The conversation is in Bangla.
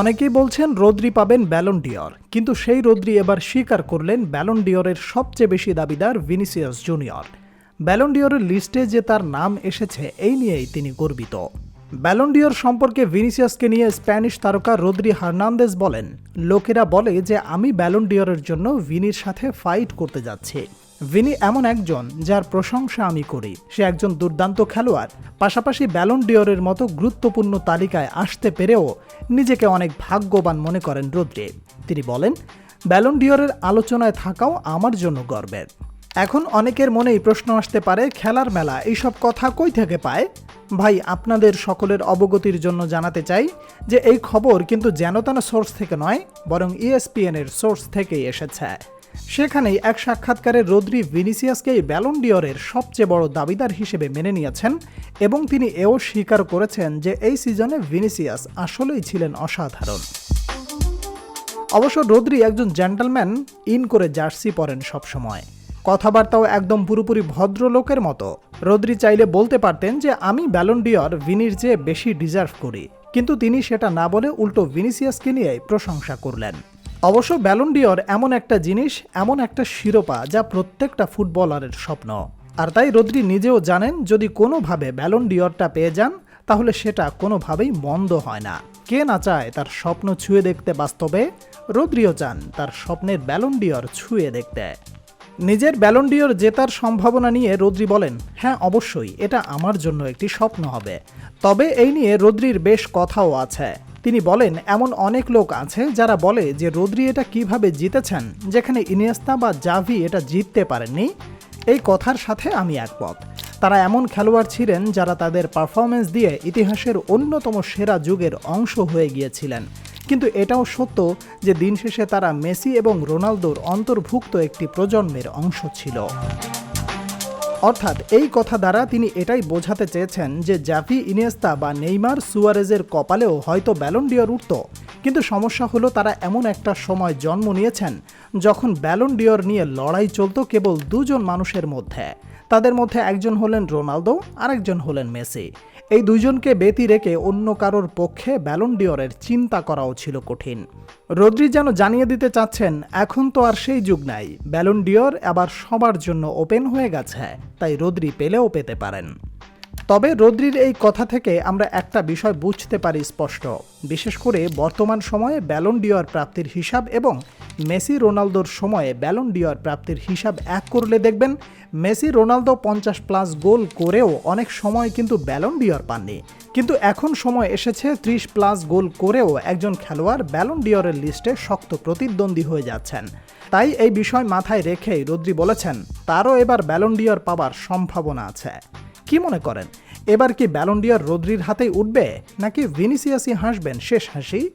অনেকেই বলছেন রোদ্রি পাবেন ব্যালন ডিওর কিন্তু সেই রোদ্রি এবার স্বীকার করলেন ব্যালন ডিওরের সবচেয়ে বেশি দাবিদার ভিনিসিয়াস জুনিয়র। ব্যালন ডিওরের লিস্টে যে তার নাম এসেছে, এই নিয়েই তিনি গর্বিত। ব্যালন ডিওর সম্পর্কে ভিনিসিয়াসকে নিয়ে স্প্যানিশ তারকা রোদ্রি হার্নান্দেজ বলেন, লোকেরা বলে যে আমি ব্যালন ডিওরের জন্য ভিনির সাথে ফাইট করতে যাচ্ছি। ভিনি এমন একজন যার প্রশংসা আমি করি। সে একজন দুর্দান্ত খেলোয়াড়। পাশাপাশি ব্যালন ডিওরের মতো গুরুত্বপূর্ণ তালিকায় আসতে পেরেও নিজেকে অনেক ভাগ্যবান মনে করেন রোদ্রে। তিনি বলেন ব্যালন ডিওরের আলোচনায় থাকাও আমার জন্য গর্বের। এখন অনেকের মনেই প্রশ্ন আসতে পারে, খেলার মেলা এইসব কথা কই থেকে পায়? ভাই, আপনাদের সকলের অবগতির জন্য জানাতে চাই যে এই খবর কিন্তু যেনতেন সোর্স থেকে নয়, বরং E ইএসপিএন এর সোর্স থেকেই এসেছে। সেখানেই এক সাক্ষাৎকারে রোদ্রি ভিনিসিয়াসকেই ব্যালন ডিওরের সবচেয়ে বড় দাবিদার হিসেবে মেনে নিয়েছেন এবং তিনি এও স্বীকার করেছেন যে এই সিজনে ভিনিসিয়াস আসলেই ছিলেন অসাধারণ। অবশ্য রোদ্রি একজন জেন্টলম্যান, ইন করে জার্সি পরেন সবসময়। কথাবার্তাও একদম পুরোপুরি ভদ্রলোকের মতো। রোদ্রি চাইলে বলতে পারতেন যে আমি ব্যালন ডিওর ভিনির চেয়ে বেশি ডিজার্ভ করি, কিন্তু তিনি সেটা না বলে উল্টো ভিনিসিয়াসকে নিয়ে প্রশংসা করলেন। অবশ্য ব্যালন ডিওর এমন একটা জিনিস, এমন একটা শিরোপা যা প্রত্যেকটা ফুটবলারের স্বপ্ন। আর তাই রোদ্রি নিজেও জানেন, যদি কোনোভাবে ব্যালন ডিওরটা পেয়ে যান, তাহলে সেটা কোনোভাবেই মন্দ হয় না। কে না চায় তার স্বপ্ন ছুঁয়ে দেখতে বাস্তবে, রোদ্রিও চান তার স্বপ্নের ব্যালন ডিওর ছুঁয়ে দেখতে। নিজের ব্যালন ডিওর জেতার সম্ভাবনা নিয়ে রোদ্রি বলেন হ্যাঁ অবশ্যই, এটা আমার জন্য একটি স্বপ্ন হবে। তবে এই নিয়ে রোদ্রির বেশ কথাও আছে। তিনি বলেন, এমন অনেক লোক আছে যারা বলে যে রোদ্রি এটা কীভাবে জিতেছেন, যেখানে ইনিয়েস্তা বা জাভি এটা জিততে পারেননি। এই কথার সাথে আমি একমত। তারা এমন খেলোয়াড় ছিলেন যারা তাদের পারফরমেন্স দিয়ে ইতিহাসের অন্যতম সেরা যুগের অংশ হয়ে গিয়েছিলেন। কিন্তু এটাও সত্য যে দিন শেষে তারা মেসি এবং রোনালদোর অন্তর্ভুক্ত একটি প্রজন্মের অংশ ছিল। অর্থাৎ এই কথা দ্বারা তিনি এটাই বোঝাতে চেয়েছেন যে জাফি ইনিয়েস্তা বা নেইমার সুয়ারেজের কপালেও হয়তো ব্যালন ডিওর উঠত। কিন্তু সমস্যা হলো তারা এমন একটা সময় জন্ম নিয়েছেন যখন ব্যালন ডিওর নিয়ে লড়াই চলত কেবল দুজন মানুষের মধ্যে। তাদের মধ্যে একজন হলেন রোনালদো, আরেকজন হলেন মেসি। এই দুইজনকে ব্যতি রেখে অন্য কারোর পক্ষে ব্যালন ডিওরের চিন্তা করাও ছিল কঠিন। রদ্রি যেন জানিয়ে দিতে চাচ্ছেন, এখন তো আর সেই যুগ নাই। ব্যালন ডিওর আবার সবার জন্য ওপেন হয়ে গেছে, তাই রদ্রি পেলেও পেতে পারেন। তবে রদ্রির এই কথা থেকে আমরা একটা বিষয় বুঝতে পারি স্পষ্ট। বিশেষ করে বর্তমান সময়ে ব্যালন ডিওর প্রাপ্তির হিসাব এবং মেসি রোনালদোর সময়ে ব্যালন ডিওর প্রাপ্তির হিসাব এক করলে দেখবেন, মেসি রোনালদো পঞ্চাশ প্লাস গোল করেও অনেক সময় কিন্তু ব্যালন ডিওর পাননি। কিন্তু এখন সময় এসেছে ত্রিশ প্লাস গোল করেও একজন খেলোয়াড় ব্যালন ডিওরের লিস্টে শক্ত প্রতিদ্বন্দ্বী হয়ে যাচ্ছেন। তাই এই বিষয় মাথায় রেখেই রদ্রি বলেছেন, তারও এবার ব্যালন ডিওর পাবার সম্ভাবনা আছে। কি মনে করেন, এবার কি ব্যালন ব্যালন্ডিয়ার রোদ্রির হাতেই উঠবে, নাকি ভিনিসিয়াসই হাসবেন শেষ হাসি?